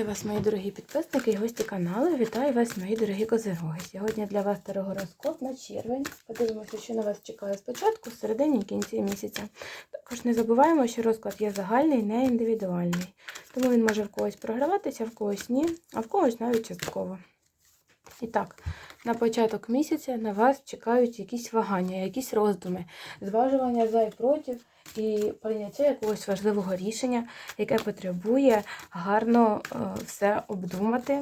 Вітаю вас, мої дорогі підписники і гості каналу. Вітаю вас, мої дорогі козироги. Сьогодні для вас тарогороскоп на червень. Подивимося, що на вас чекає спочатку, середині і кінці місяця. Також не забуваємо, що розклад є загальний, не індивідуальний. Тому він може в когось програватися, в когось ні, а в когось навіть частково. І так, на початок місяця на вас чекають якісь вагання, якісь роздуми, зважування за і проти і прийняття якогось важливого рішення, яке потребує гарно е, все обдумати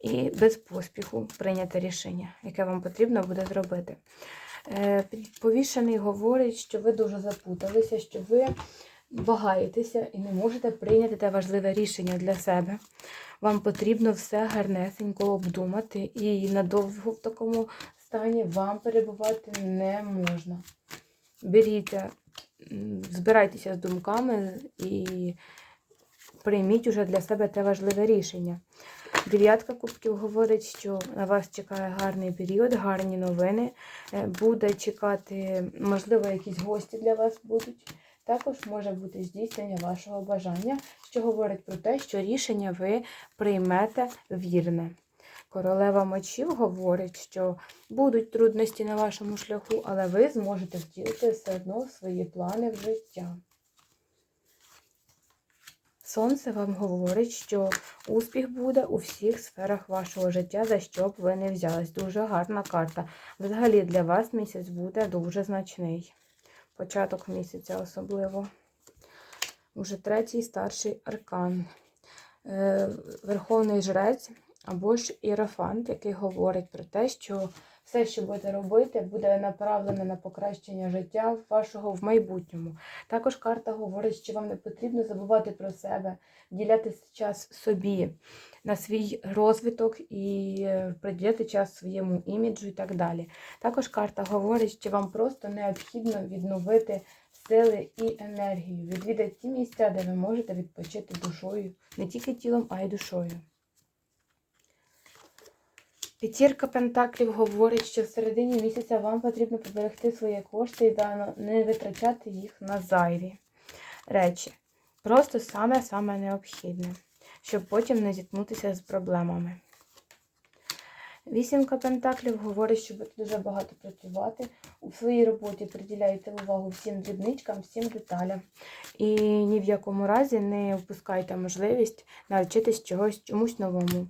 і без поспіху прийняти рішення, яке вам потрібно буде зробити. Е, Повішений говорить, що ви дуже запуталися, що ви вагаєтеся і не можете прийняти те важливе рішення для себе. Вам потрібно все гарнесенько обдумати, і надовго в такому стані вам перебувати не можна. Беріться, збирайтеся з думками і прийміть уже для себе те важливе рішення. Дев'ятка кубків говорить, що на вас чекає гарний період, гарні новини. Е, Буде чекати, можливо, якісь гості для вас будуть. Також може бути здійснення вашого бажання, що говорить про те, що рішення ви приймете вірне. Королева мечів говорить, що будуть трудності на вашому шляху, але ви зможете втілити все одно свої плани в життя. Сонце вам говорить, що успіх буде у всіх сферах вашого життя, за що б ви не взялись. Дуже гарна карта. Взагалі для вас місяць буде дуже значний. Початок місяця особливо. Уже третій старший аркан. Е, Верховний жрець або ж ірафант, який говорить про те, що все, що будете робити, буде направлене на покращення життя вашого в майбутньому. Також карта говорить, що вам не потрібно забувати про себе, діляти час собі на свій розвиток і е, приділяти час своєму іміджу і так далі. Також карта говорить, що вам просто необхідно відновити сили і енергію, відвідати ті місця, де ви можете відпочити душою, не тільки тілом, а й душою. П'ятірка Пентаклів говорить, що в середині місяця вам потрібно поберегти свої кошти і дано не витрачати їх на зайві речі. Просто саме-саме необхідне, щоб потім не зіткнутися з проблемами. Вісімка Пентаклів говорить, що будете дуже багато працювати. У своїй роботі приділяєте увагу всім дрібничкам, всім деталям. І ні в якому разі не впускайте можливість навчитись чогось чомусь новому.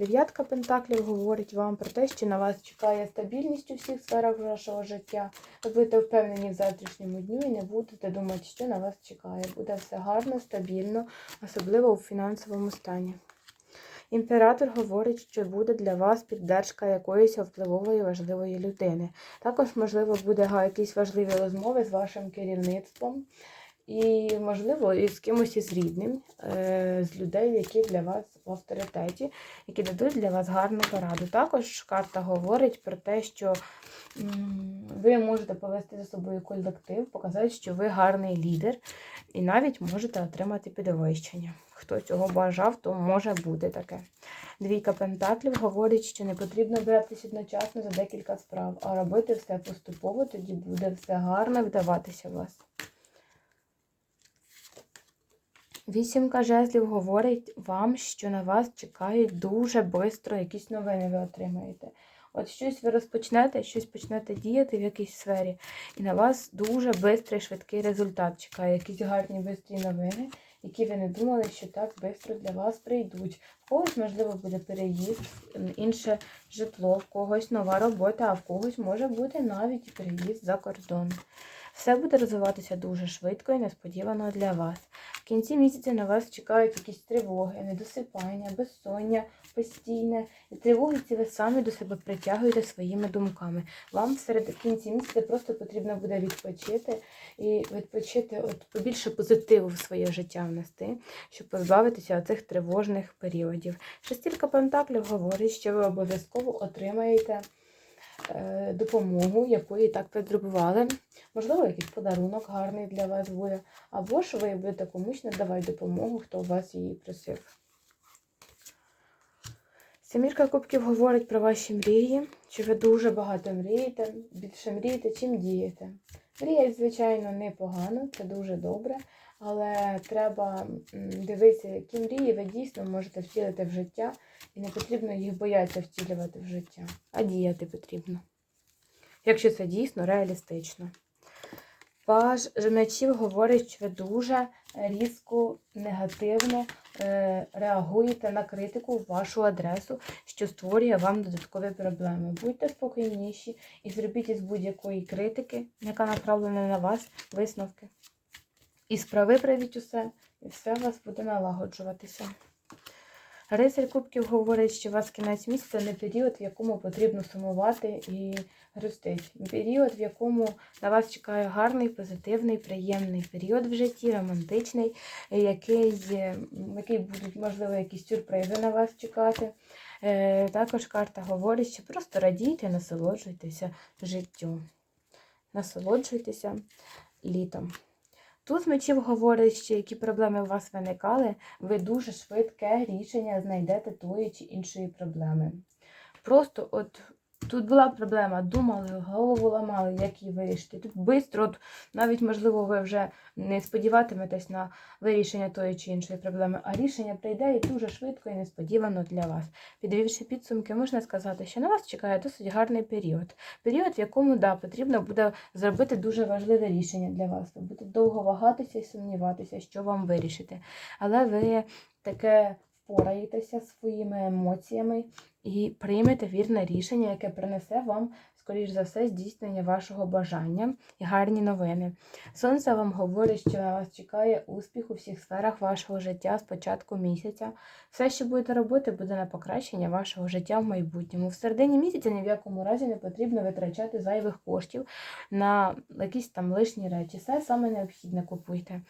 Дев'ятка Пентаклів говорить вам про те, що на вас чекає стабільність у всіх сферах вашого життя. Ви будете впевнені в завтрашньому дню і не будете думати, що на вас чекає. Буде все гарно, стабільно, особливо у фінансовому стані. Імператор говорить, що буде для вас піддержка якоїсь впливової важливої людини. Також, можливо, буде якісь важливі розмови з вашим керівництвом. І, можливо, і з кимось із рідним, е, з людей, які для вас в авторитеті, які дадуть для вас гарну пораду. Також карта говорить про те, що ви можете повести за собою колектив, показати, що ви гарний лідер, і навіть можете отримати підвищення. Хто цього бажав, то може бути таке. Двійка пентаклів говорить, що не потрібно братися одночасно за декілька справ, а робити все поступово, тоді буде все гарно вдаватися у вас. Вісімка жезлів говорить вам, що на вас чекають дуже швидко якісь новини ви отримаєте. От щось ви розпочнете, щось почнете діяти в якійсь сфері, і на вас дуже швидкий, швидкий результат чекає, якісь гарні швидкі новини, які ви не думали, що так швидко для вас прийдуть. В когось, можливо, буде переїзд, інше житло, в когось нова робота, а в когось може бути навіть переїзд за кордон. Все буде розвиватися дуже швидко і несподівано для вас. В кінці місяця на вас чекають якісь тривоги, недосипання, безсоння постійне. І тривоги ці ви самі до себе притягуєте своїми думками. Вам серед кінці місяця просто потрібно буде відпочити і відпочити от побільше позитиву в своє життя внести, щоб позбавитися цих тривожних періодів. Шестірка Пентаклів говорить, що ви обов'язково отримаєте допомогу, якої так потребували. Можливо, якийсь подарунок гарний для вас буде. Або ж ви будете комусь надавати допомогу, хто у вас її просив. Семірка кубків говорить про ваші мрії, що ви дуже багато мрієте, більше мрієте, чим дієте. Мріяти, звичайно, непогано, це дуже добре, але треба дивитися, які мрії ви дійсно можете втілити в життя, і не потрібно їх боятися втілювати в життя, а діяти потрібно. Якщо це дійсно реалістично. Паж мечів говорить, що ви дуже різко, негативно е, реагуєте на критику в вашу адресу, що створює вам додаткові проблеми. Будьте спокійніші і зробіть із будь-якої критики, яка направлена на вас, висновки. І справи прийдіть усе, і все у вас буде налагоджуватися. Рицарь Кубків говорить, що у вас кінець місяця не період, в якому потрібно сумувати і грустить. Період, в якому на вас чекає гарний, позитивний, приємний період в житті, романтичний, який, який будуть, можливо, якісь сюрпризи на вас чекати. Е, Також карта говорить, що просто радійте, насолоджуйтеся життю. Насолоджуйтеся літом. Тут мечів говорить, що які проблеми у вас виникали, ви дуже швидке рішення знайдете тої чи іншої проблеми. Просто от тут була проблема, думали, голову ламали, як її вирішити. Тут швидко, от, навіть, можливо, ви вже не сподіватиметесь на вирішення тої чи іншої проблеми, а рішення прийде і дуже швидко і несподівано для вас. Підвівши підсумки, можна сказати, що на вас чекає досить гарний період. Період, в якому да, потрібно буде зробити дуже важливе рішення для вас. Ви будете довго вагатися і сумніватися, що вам вирішити. Але ви таке впораєтеся своїми емоціями і приймете вірне рішення, яке принесе вам, скоріш за все, здійснення вашого бажання і гарні новини. Сонце вам говорить, що на вас чекає успіх у всіх сферах вашого життя з початку місяця. Все, що будете робити, буде на покращення вашого життя в майбутньому. В середині місяця ні в якому разі не потрібно витрачати зайвих коштів на якісь там лишні речі. Все саме необхідне купуйте.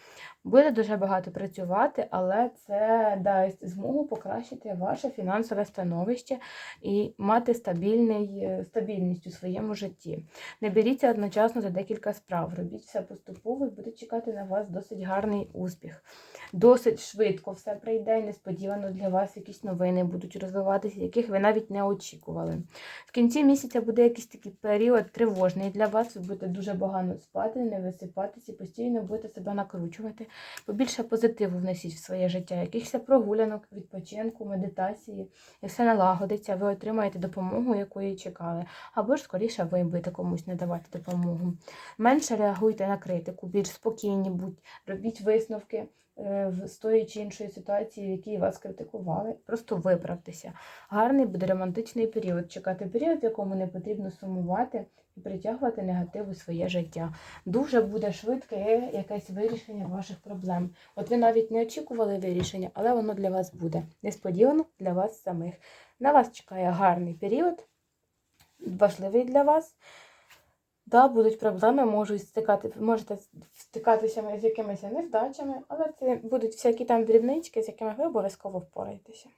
Буде дуже багато працювати, але це дасть змогу покращити ваше фінансове становище і мати стабільний, е, стабільність у своєму житті. Не беріться одночасно за декілька справ. Робіть все поступово і буде чекати на вас досить гарний успіх. Досить швидко все прийде, і несподівано для вас якісь новини будуть розвиватися, яких ви навіть не очікували. В кінці місяця буде якийсь такий період тривожний для вас. Ви будете дуже багато спати, не висипатися, постійно будете себе накручувати. Побільше позитиву внесіть в своє життя, якихось прогулянок, відпочинку, медитації, і все налагодиться, ви отримаєте допомогу, якої чекали. Або ж скоріше ви будете комусь надавати допомогу. Менше реагуйте на критику, більш спокійні будьте, робіть висновки е, з тої чи іншої ситуації, в якій вас критикували. Просто виправтеся. Гарний буде романтичний період. Чекати період, в якому не потрібно сумувати притягувати негатив у своє життя. Дуже буде швидке якесь вирішення ваших проблем. От ви навіть не очікували вирішення, але воно для вас буде. Несподівано для вас самих. На вас чекає гарний період, важливий для вас. Да, будуть проблеми, можуть стикати, можете стикатися з якимись невдачами, але це будуть всякі там дрібнички, з якими ви обов'язково впораєтеся.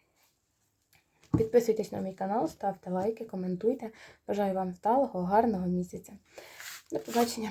Підписуйтесь на мій канал, ставте лайки, коментуйте. Бажаю вам вдалого, гарного місяця. До побачення!